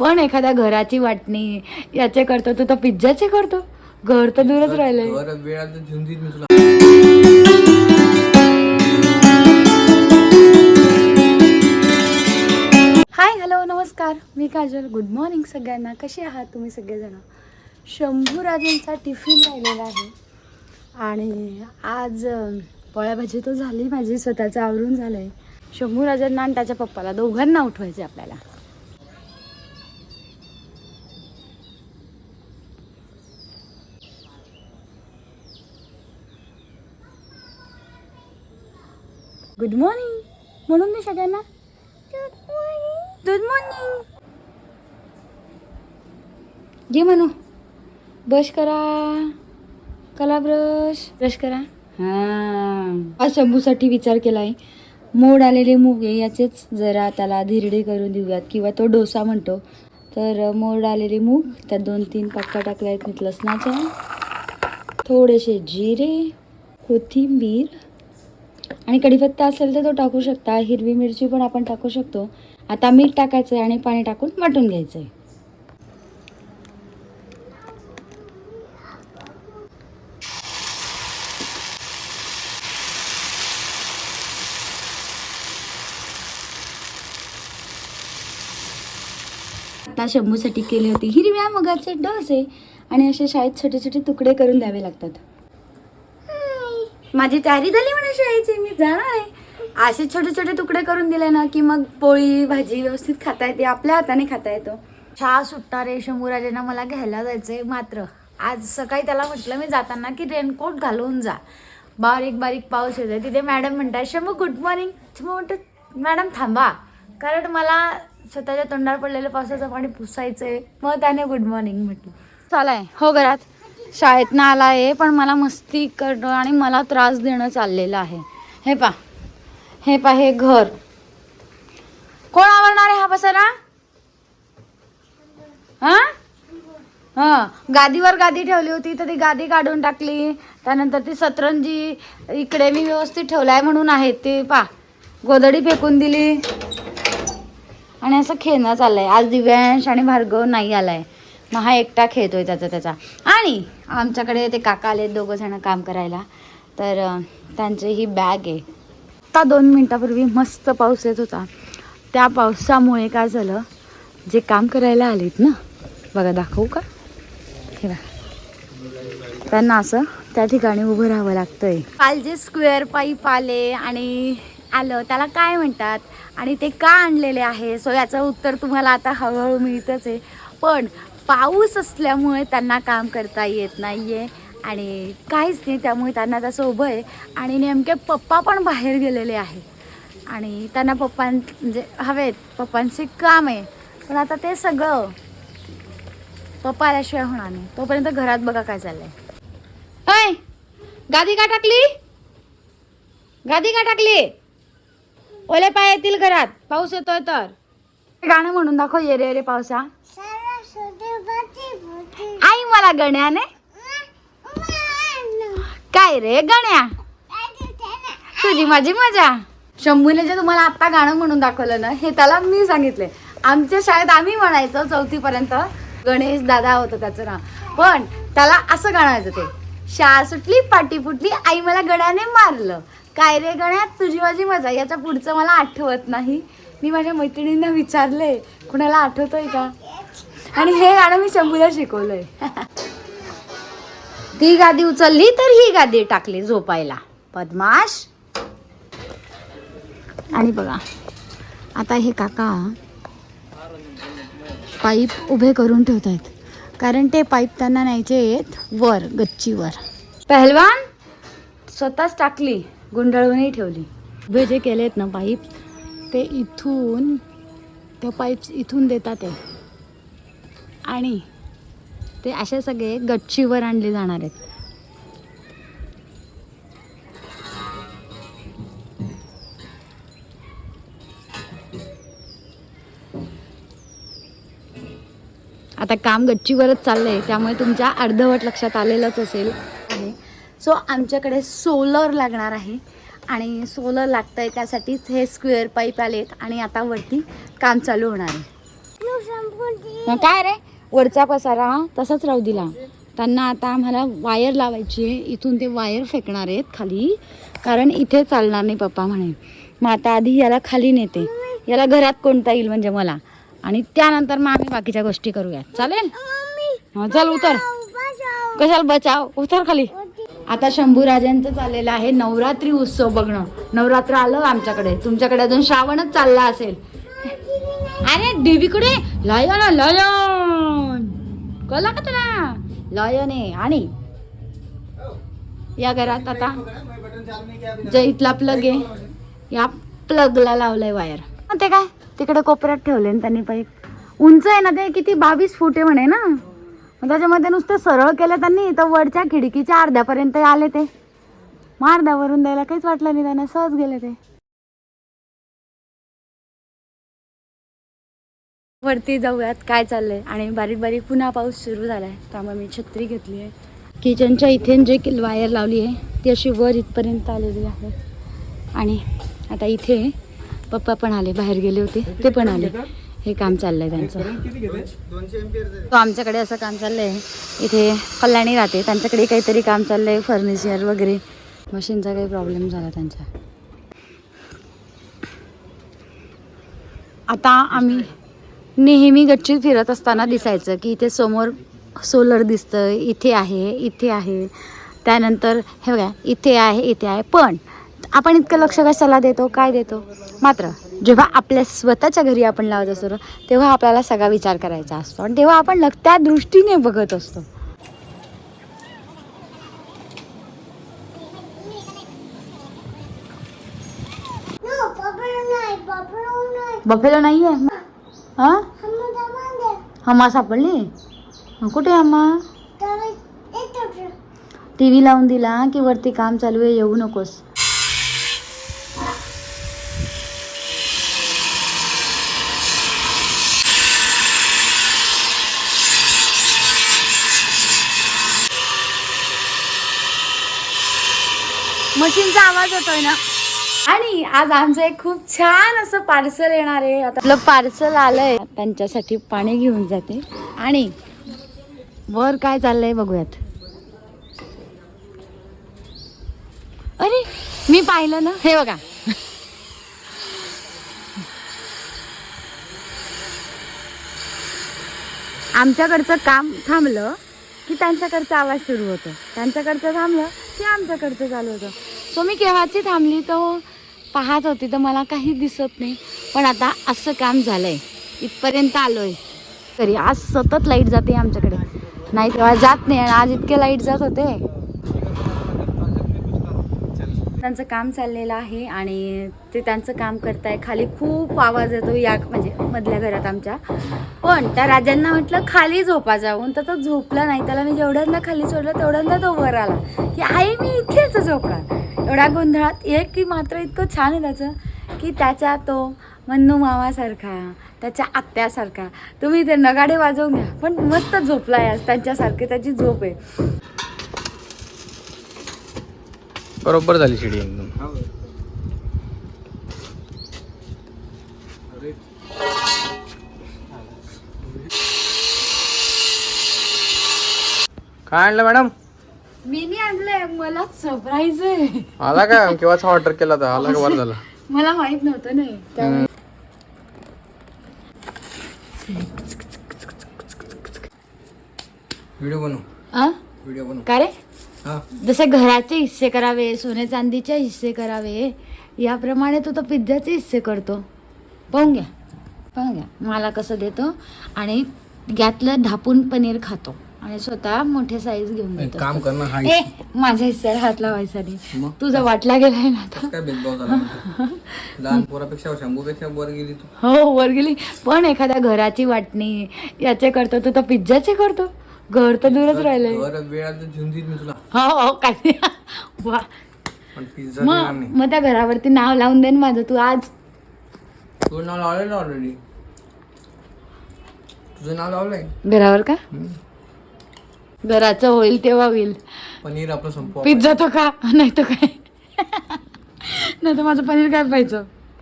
पण एखाद्या घराची वाटणी याचे करतो तू तर पिझ्झाचे करतो. घर तर दूरच राहिलंय. वर वेळ आली तर घेऊन देईन मी तुला. हाय हॅलो नमस्कार. मी काजल. गुड मॉर्निंग सगळ्यांना. कसे आहात तुम्ही सगळेजण? शंभू राजेंचा टिफिन राहिलेला आहे. आणि आज पोळ्याभाजी तो झाली माझी. स्वतःचं आवरून झालं आहे शंभू राजांना आणि त्याच्या पप्पाला दोघांना उठवायचे आपल्याला. गुड मॉर्निंग म्हणून मी सगळ्यांना. गुड मॉर्निंग घे म्हणू ब्रश करा. कला ब्रश ब्रश करा. हां. आज शंभूसाठी विचार केला आहे मोड आलेले मूग आहे याचेच. जरा त्याला धिरडे करून देऊयात किंवा तो डोसा म्हणतो. तर मोड आलेले मूग त्यात दोन तीन पाकळ्या टाकल्या आहेत लसणाच्या थोडेसे जिरे कोथिंबीर आणि कढीपत्ता असेल तर तो टाकू शकता. हिरवी मिरची पण आपण टाकू शकतो. आता मीठ टाकायचं आहे आणि पाणी टाकून वाटून घ्यायचं आहे आता शंभूसाठी केले होते हिरव्या मगाचे डोसे. आणि असे शाळेत छोटे छोटे तुकडे करून द्यावे लागतात. माझी तयारी झाली म्हणा शाळेची मी जाणार आहे. असे छोटे छोटे तुकडे करून दिले ना की मग पोळी भाजी व्यवस्थित खाता येते आपल्या हाताने खाता येतो. सुट्टा रे शंभूराजेंना मला घ्यायला जायचंय मात्र. आज सकाळी त्याला म्हटलं मी जाताना की रेनकोट घालून जा. बारीक बारीक पाऊस येतोय. तिथे मॅडम म्हणतात शंभू गुड मॉर्निंग शंभू म्हणतात मॅडम थांबा. कारण मला स्वतःच्या तोंडावर पडलेलं पावसाचं पाणी पुसायचंय. मग त्याने गुड मॉर्निंग म्हटलं. चालाय. हो घरात. शाळेतनं आला आहे पण मला मस्ती करणं आणि मला त्रास देणं चाललेलं आहे. हे पा हे पा हे घर. कोण आवडणार आहे हा पसारा? हा? हा. गादीवर गादी ठेवली होती तर ती गादी काढून टाकली. त्यानंतर ती सतरंजी इकडे मी व्यवस्थित ठेवलाय म्हणून आहे ते पा गोदडी फेकून दिली. आणि असं खेळणं चाललंय. आज दिव्यांश आणि भार्गव नाही आलाय. मग हा एकटा खेळतोय त्याचा त्याचा. आणि आमच्याकडे ते काका आले दोघं जण काम करायला. तर त्यांची ही बॅग आहे. आता दोन मिनटापूर्वी मस्त पाऊस येत होता. त्या पावसामुळे काय झालं? जे काम करायला आलेत ना? बघा दाखवू का? हे बघा. त्यांना असं त्या ठिकाणी उभं राहावं लागतंय. काल जे स्क्वेअर पाईप आले आणि आलं त्याला काय म्हणतात? आणि ते का आणलेले आहे? सो याचं उत्तर तुम्हाला आता हळूहळू मिळतच आहे. पण पाऊस असल्यामुळे त्यांना काम करता येत नाही आहे आणि काहीच नाही त्यामुळे त्यांना तसं उभं आहे. आणि नेमके पप्पा पण बाहेर गेलेले आहे आणि त्यांना पप्पां म्हणजे हवेत पप्पांचे काम आहे. पण आता ते सगळं पप्पा आल्याशिवाय होणार नाही. तोपर्यंत घरात बघा काय चाललंय. अय गादी का टाकली? गादी का टाकली? ओले पाय येतील घरात. पाऊस येतोय तर. गाणं म्हणून दाखव ये रे रे पावसा. मला गण्याने काय रे गण्या? तुझी माझी मजा. शंभूने जे तुम्हाला आता गाणं म्हणून दाखवलं ना हे त्याला मी सांगितले आमच्या शाळेत आम्ही म्हणायचो चौथीपर्यंत गणेश दादा होतं त्याचं नाव. पण त्याला असं गाणायचं ते शाळा सुटली पाटी फुटली आई मला गण्याने मारलं. काय रे गण्यात तुझी माझी मजा. याच्या पुढचं मला आठवत नाही. मी माझ्या मैत्रिणींना विचारले कुणाला आठवतोय का? आणि हे गाणं मी शंभूला शिकवलंय. ती गादी उचलली तर ही गादी टाकली झोपायला. बदमाश. आणि बघा आता हे काका पाईप उभे करून ठेवत आहेत कारण ते पाईप त्यांना न्यायचे आहेत वर गच्चीवर. पहलवान स्वतःच टाकली गुंडाळूनही ठेवली. उभे जे केलेत ना पाईप ते इथून त्या पाईप्स इथून देतात आहे आणि ते असे सगळे गच्चीवर आणले जाणार आहेत. आता काम गच्चीवरच चाललंय त्यामुळे तुमच्या अर्धवट लक्षात आलेलंच असेल. आहे. सो आमच्याकडे सोलर लागणार आहे. आणि सोलर लागतंय त्यासाठीच हे स्क्वेअर पाईप आलेत आणि आता वरती काम चालू होणार आहे. काय रे? वरचा पसारा तसाच राहू दिला. त्यांना आता आम्हाला वायर लावायची आहे. इथून ते वायर फेकणार आहेत खाली. कारण इथे चालणार नाही पप्पा म्हणे. मग आता आधी याला खाली नेते. याला घरात कोणता येईल म्हणजे मला. आणि त्यानंतर मग आम्ही बाकीच्या गोष्टी करूया चालेल? चल उतर. कशाला बचाव? उतर खाली. आता शंभूराजांचं चाललेलं आहे नवरात्री उत्सव बघणं. नवरात्र आलं आमच्याकडे. तुमच्याकडे अजून श्रावणच चालला असेल. अरे देवीकडे. लय ना लय कळला का तुला लयन आहे आणि या घरात आता जैतला प्लग आहे. या प्लगला लावलंय वायर ते काय? तिकडे कोपऱ्यात ठेवले त्यांनी पाईप उंच आहे ना ते किती बावीस फूट आहे म्हणे ना? मग त्याच्यामध्ये नुसतं सरळ केलं त्यांनी तर वरच्या खिडकीच्या अर्ध्यापर्यंत आले ते. मग अर्ध्यावरून द्यायला काहीच वाटलं नाही त्यांना सहज गेले ते. वरती जाऊयात काय चाललंय? आणि बारीक बारीक पुन्हा पाऊस सुरू झालाय त्यामुळे मी छत्री घेतली आहे. किचनच्या इथे जे वायर लावली आहे ती अशी वर इथपर्यंत आलेली आहे. आणि आता इथे पप्पा पण आले बाहेर गेले होते ते पण आले. हे काम चाललंय त्यांचं. तो आमच्याकडे असं काम चाललंय इथे कल्याणी राहते त्यांच्याकडे काहीतरी काम चाललंय फर्निचर वगैरे. मशीनचा काही प्रॉब्लेम झाला त्यांचा. आता आम्ही नेहमी गच्चीत फिरत असताना दिसायचं की इथे समोर सोलर दिसतं इथे आहे इथे आहे. त्यानंतर हे बघा इथे आहे इथे आहे. पण आपण इतकं लक्ष कशाला देतो? काय देतो? मात्र जेव्हा आपल्या स्वतःच्या घरी आपण लावत असतो तेव्हा आपल्याला सगळा विचार करायचा असतो. आणि तेव्हा आपण लग त्या दृष्टीने बघत असतो. बफेलो नाही आहे हा? हम्मा सापडली? कुठे हम्मा टी व्ही लावून दिला की वरती काम चालू आहे येऊ नकोस. मशीनचा आवाज येतोय ना. आणि आज आमचं एक खूप छान असं पार्सल येणार आहे. आता आपलं पार्सल आलंय. त्यांच्यासाठी पाणी घेऊन जाते. आणि वर काय चाललंय बघूयात. अरे मी पाहिलं ना. हे बघा. आमच्याकडचं काम थांबलं की त्यांच्याकडचा आवाज सुरू होतो. त्यांच्याकडचं थांबलं की आमच्याकडचं चालू होतं. सो मी केव्हाची थांबली? तर पाहत होती तर मला काही दिसत नाही. पण आता असं काम झालंय. इथपर्यंत आलोय. तरी आज सतत लाइट जाते आमच्याकडे. नाही तेव्हा जात नाही आणि आज इतके लाइट जात होते. त्यांचं काम चाललेलं आहे आणि ते त्यांचं काम करताय. खाली खूप आवाज येतो या म्हणजे मधल्या घरात आमच्या. पण त्या राजांना म्हटलं खाली झोपा जाऊन. तर तो झोपला नाही. त्याला मी जेवढ्यांदा खाली सोडलं तेवढ्यांदा तो वर आला. की आई मी इथेच झोपणार एवढ्या गोंधळात एक की मात्र इतकं छान आहे त्याचं की त्याच्या तो मन्नू मामासारखा त्याच्या आत्यासारखा तुम्ही ते नगाडे वाजवून घ्या. पण मस्त झोपला आज. त्यांच्यासारखे त्याची झोप आहे. बरोबर झाली शिडी एकदम. काय आणलं मॅडम? मी नाही आणलंय मला सरप्राईज आहे. आला का? केव्हाचा ऑर्डर केला होता? आला का बरं झालं? मला माहीत नव्हतं नाही. त्यामुळे व्हिडिओ बनव. आ? व्हिडिओ बनव. का रे? हा जसे घराचे हिस्से करावे सोने चांदीचे हिस्से करावे याप्रमाणे तो तो पिझ्झाचे हिस्से करतो. पाहून घ्या पाहून घ्या. मला कसं देतो? आणि यातलं ढापून पनीर खातो. आणि स्वतः मोठे साईज घेऊन देतो. काम कर ना हा ए माझ्या हिस्स्याला हात लावायचा नाही. तुझा वाटला गेलाय ना आता? लहान पोरापेक्षा शंभूपेक्षा वर गेली तू. हो वर गेली. पण एखाद्या घराची वाटणी याचे करतो तो तर पिझ्झाचे करतो. घर तर दूरच राहिलंय. वेळात मी तुला. हो हो काय वा. पण पिझ्झा देणार मग नाही. मग त्या घरावरती नाव लावून दे ना माझं तू आज. तुझं नाव लावलेलं ऑलरेडी तुझं नाव लावलंय? घरावर का? हम्म. घराचं होईल तेव्हा होईल. पनीर आपलं संपव पिझ्झा तो का नाही तर काय. नाही तर माझं पनीर काय पाहिजे?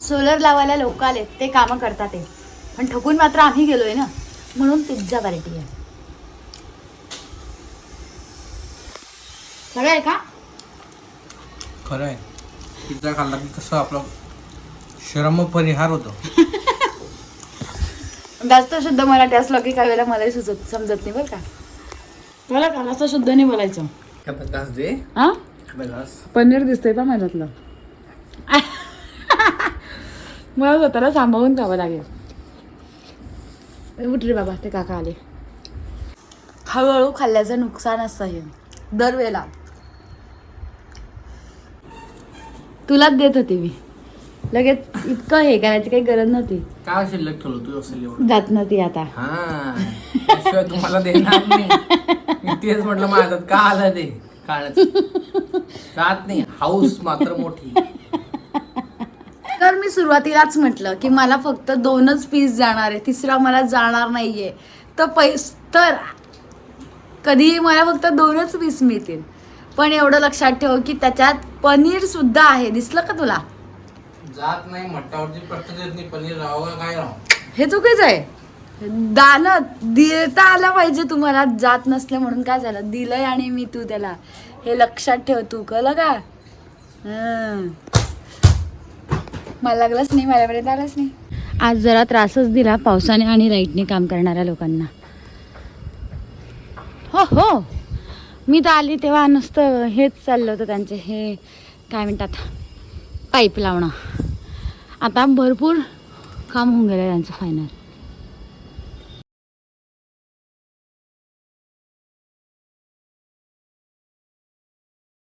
सोलर लावायला लोक आले ते कामं करतात ते. पण ठकून मात्र आम्ही गेलोय ना. म्हणून पिझ्झा पार्टी आहे. सगळं आहे का? खरं आहे. पिझ्झा खाल्ला की कसं आपलं श्रम परिहार होतो. जास्त शुद्ध मराठी असलं की काही वेळेला मलाही सुचत समजत नाही बरं का. मला का? असं शुद्ध नाही बोलायचं. घास दे? हा घास पनीर दिसतंय का माझ्यातलं? मला स्वतःला सांभाळून खावं लागेल. उठ रे बाबा ते काका आले. हळूहळू खाल्ल्याचं नुकसान असतं हे. दरवेळेला. तुलाच देत होते मी. लगेच इतकं हे करायची काही गरज नव्हती. काय शिल्लक ठेवलं तू असेल एवढं? जात नव्हती आता. हा. त्याशिवाय तुम्हाला देणार नाही. मी तेच म्हटलं माझ्यात का आलं ते? काळच. नाही. हाऊस मात्र मोठी. तर मी सुरुवातीलाच म्हटलं की मला फक्त दोनच पीस जाणार आहे. तिसरा मला जाणार नाहीये. तर पैस तर कधीही मला फक्त दोनच पीस मिळतील. पण एवढं लक्षात ठेव की त्याच्यात पनीर सुद्धा आहे. दिसलं का तुला? जात नाही मट्टावरची प्रश्न देत नाही पनीर राहावं का काय राहावं? हे चुकीचं आहे. दानं देता आलं पाहिजे तुम्हाला. जात नसले म्हणून काय झालं? दिलंय आणि मी तू त्याला. हे लक्षात ठेव तू कळलं का? हं. मला लागलंच नाही माझ्यापर्यंत आलंच नाही. आज जरा त्रासच दिला पावसाने आणि लाईटने काम करणाऱ्या लोकांना. हो हो. मी तर आली तेव्हा नुसतं हेच चाललं होतं त्यांचे हे काय म्हणतात पाईप लावणं. आता भरपूर काम होऊन गेलं त्यांचं फायनल